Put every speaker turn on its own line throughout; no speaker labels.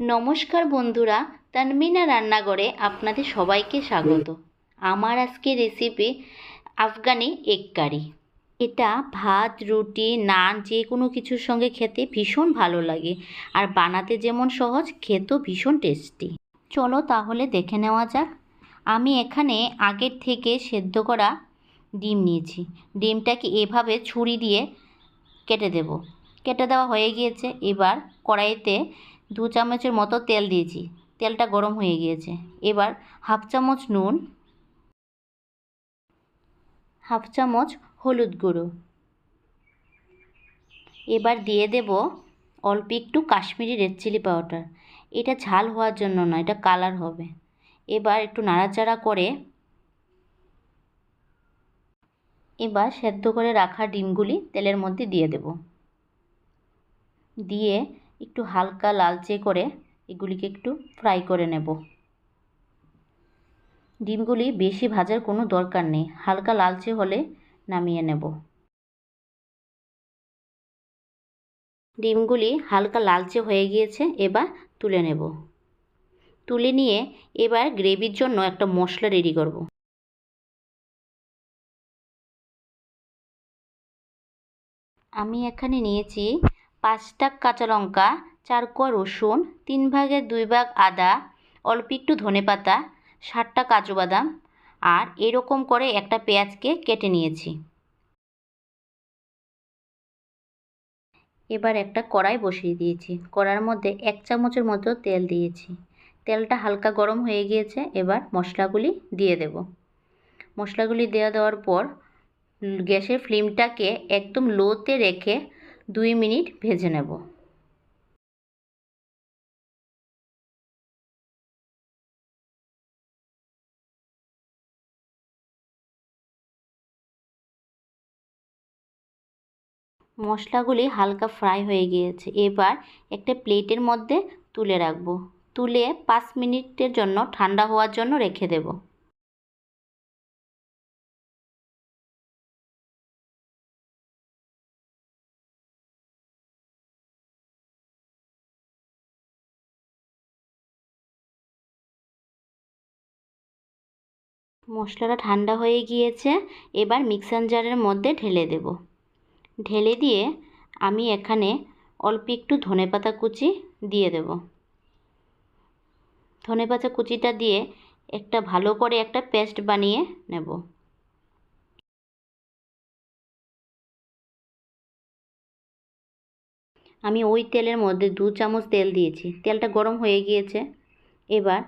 নমস্কার বন্ধুরা, তানমিনা রান্নাঘরে আপনাদের সবাইকে স্বাগত। আমার আজকে রেসিপি আফগানি এগ কারি এটা ভাত, রুটি, নান যে কোনো কিছুর সঙ্গে খেতে ভীষণ ভালো লাগে। আর বানাতে যেমন সহজ, খেতেও ভীষণ টেস্টি চলো তাহলে দেখে নেওয়া যাক। আমি এখানে আগের থেকে সেদ্ধ করা ডিম নিয়েছি। ডিমটাকে এভাবে ছুরি দিয়ে কেটে দেব। কেটে দেওয়া হয়ে গিয়েছে। এবার কড়াইতে দু চামচের মতো তেল দিয়েছি। তেলটা গরম হয়ে গিয়েছে। এবার হাফ চামচ নুন, হাফ চামচ হলুদ গুঁড়ো। এবার দিয়ে দেব অল্প একটু কাশ্মীরি রেড চিলি পাউডার। এটা ঝাল হওয়ার জন্য না, এটা কালার হবে। এবার একটু নাড়াচাড়া করে এবার সেদ্ধ করে রাখা ডিমগুলি তেলের মধ্যে দিয়ে দেব। দিয়ে একটু হালকা লালচে করে এগুলিকে একটু ফ্রাই করে নেব। ডিমগুলি বেশি ভাজার কোনো দরকার নেই, হালকা লালচে হলে নামিয়ে নেব। ডিমগুলি হালকা লালচে হয়ে গিয়েছে, এবার তুলে নেব। তুলে নিয়ে এবার গ্রেভির জন্য একটা মশলা রেডি করব। আমি এখানে নিয়েছি পাঁচটা কাঁচা লঙ্কা, চার কোয়া রসুন, তিন ভাগের দুই ভাগ আদা, অল্প একটু ধনে পাতা ষাটটা কাজু বাদাম আর এরকম করে একটা পেঁয়াজকে কেটে নিয়েছি। এবার একটা কড়াই বসিয়ে দিয়েছি। কড়ার মধ্যে এক চামচের মতো তেল দিয়েছি। তেলটা হালকা গরম হয়ে গিয়েছে, এবার মশলাগুলি দিয়ে দেব। মশলাগুলি দেওয়া দেওয়ার পর গ্যাসের ফ্লেমটাকে একদম লোতে রেখে দুই মিনিট ভেজে নেব। মশলাগুলি হালকা ফ্রাই হয়ে গিয়েছে। এবার একটা প্লেটের মধ্যে তুলে রাখব। তুলে পাঁচ মিনিটের জন্য ঠান্ডা হওয়ার জন্য রেখে দেব। মশলাটা ঠান্ডা হয়ে গিয়েছে, এবার মিক্সার জারের মধ্যে ঢেলে দেব। ঢেলে দিয়ে আমি এখানে অল্প একটু ধনেপাতা কুচি দিয়ে দেব। ধনেপাতা কুচিটা দিয়ে একটা ভালো করে একটা পেস্ট বানিয়ে নেব। আমি ওই তেলের মধ্যে দু চামচ তেল দিয়েছি। তেলটা গরম হয়ে গিয়েছে। এবার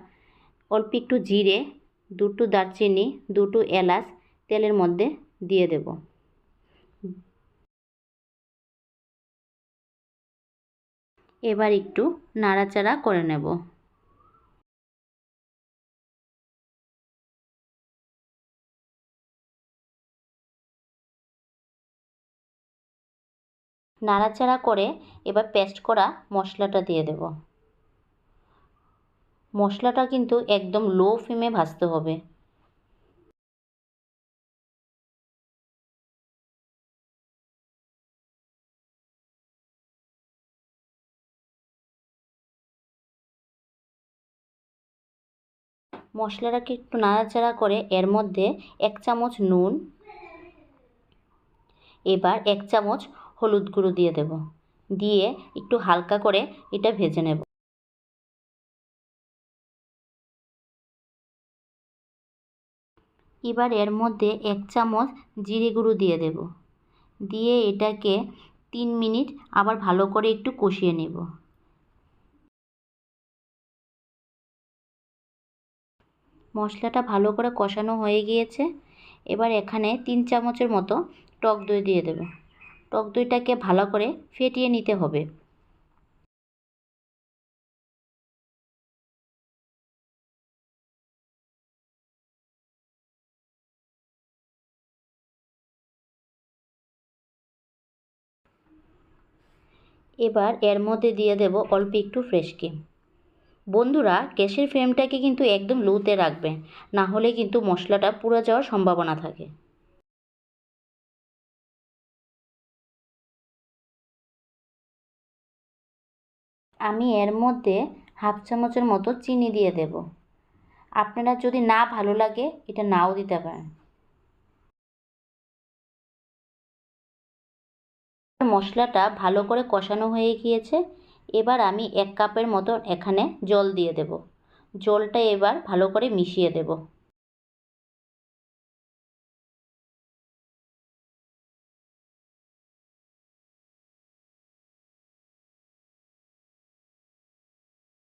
অল্প একটু জিরে দুটো দারচিনি, দুটো এলাচ তেলের মধ্যে দিয়ে দেব। এবার একটু নাড়াচাড়া করে নেব। নাড়াচাড়া করে এবার পেস্ট করা মশলাটা দিয়ে দেব। মশলাটা কিন্তু একদম লো ফ্লেমে ভাজতে হবে। মশলাটাকে একটু নাড়াচাড়া করে এর মধ্যে এক চামচ নুন, এবার এক চামচ হলুদ গুঁড়ো দিয়ে দেব। দিয়ে একটু হালকা করে এটা ভেজে নেব। এবার এর মধ্যে এক চামচ জিরে গুঁড়ো দিয়ে দেব। দিয়ে এটাকে তিন মিনিট আবার ভালো করে একটু কষিয়ে নেব। মশলাটা ভালো করে কষানো হয়ে গিয়েছে। এবার এখানে তিন চামচের মতো টক দই দিয়ে দেব। টক দইটাকে ভালো করে ফেটিয়ে নিতে হবে। এবার এর মধ্যে দিয়ে দেব অল্প একটু ফ্রেশ ক্রিম। বন্ধুরা, গ্যাসের ফ্লেমটাকে কিন্তু একদম লোতে রাখবেন না হলে কিন্তু মশলাটা পুড়ে যাওয়ার সম্ভাবনা থাকে। আমি এর মধ্যে হাফ চামচের মতো চিনি দিয়ে দেব। আপনারা যদি না ভালো লাগে, এটা নাও দিতে পারেন। মশলাটা ভালো করে কষানো হয়ে গিয়েছে। এবার আমি এক কাপের মতো এখানে জল দিয়ে দেব। জলটা এবার ভালো করে মিশিয়ে দেব।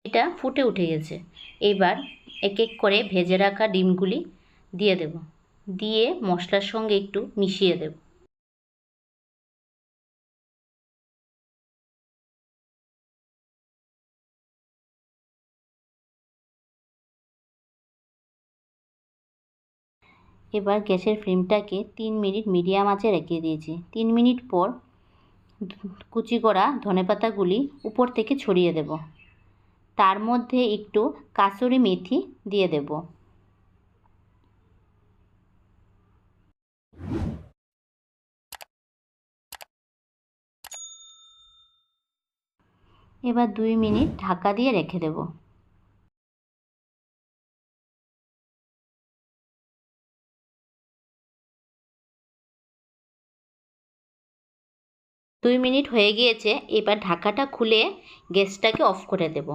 এটা ফুটে উঠে গেছে। এবার এক এক করে ভেজে রাখা ডিমগুলি দিয়ে দেব। দিয়ে মশলার সঙ্গে একটু মিশিয়ে দেব। এবার গ্যাসের ফ্লেমটাকে তিন মিনিট মিডিয়াম আঁচে রেখে দিয়েছি। তিন মিনিট পর কুচি করা ধনেপাতাগুলি উপর থেকে ছড়িয়ে দেব। তার মধ্যে একটু কাসুরি মেথি দিয়ে দেব। এবার দুই মিনিট ঢাকা দিয়ে রেখে দেব। দুই মিনিট হয়ে গিয়েছে, এবার ঢাকাটা খুলে গ্যাসটাকে অফ করে দেব।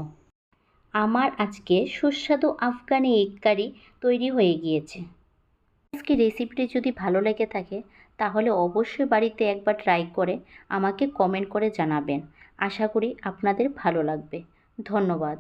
আমার আজকে সুস্বাদু আফগানি এগ কারি তৈরি হয়ে গিয়েছে। আজকে রেসিপিটি যদি ভালো লেগে থাকে, তাহলে অবশ্যই বাড়িতে একবার ট্রাই করে আমাকে কমেন্ট করে জানাবেন। আশা করি আপনাদের ভালো লাগবে। ধন্যবাদ।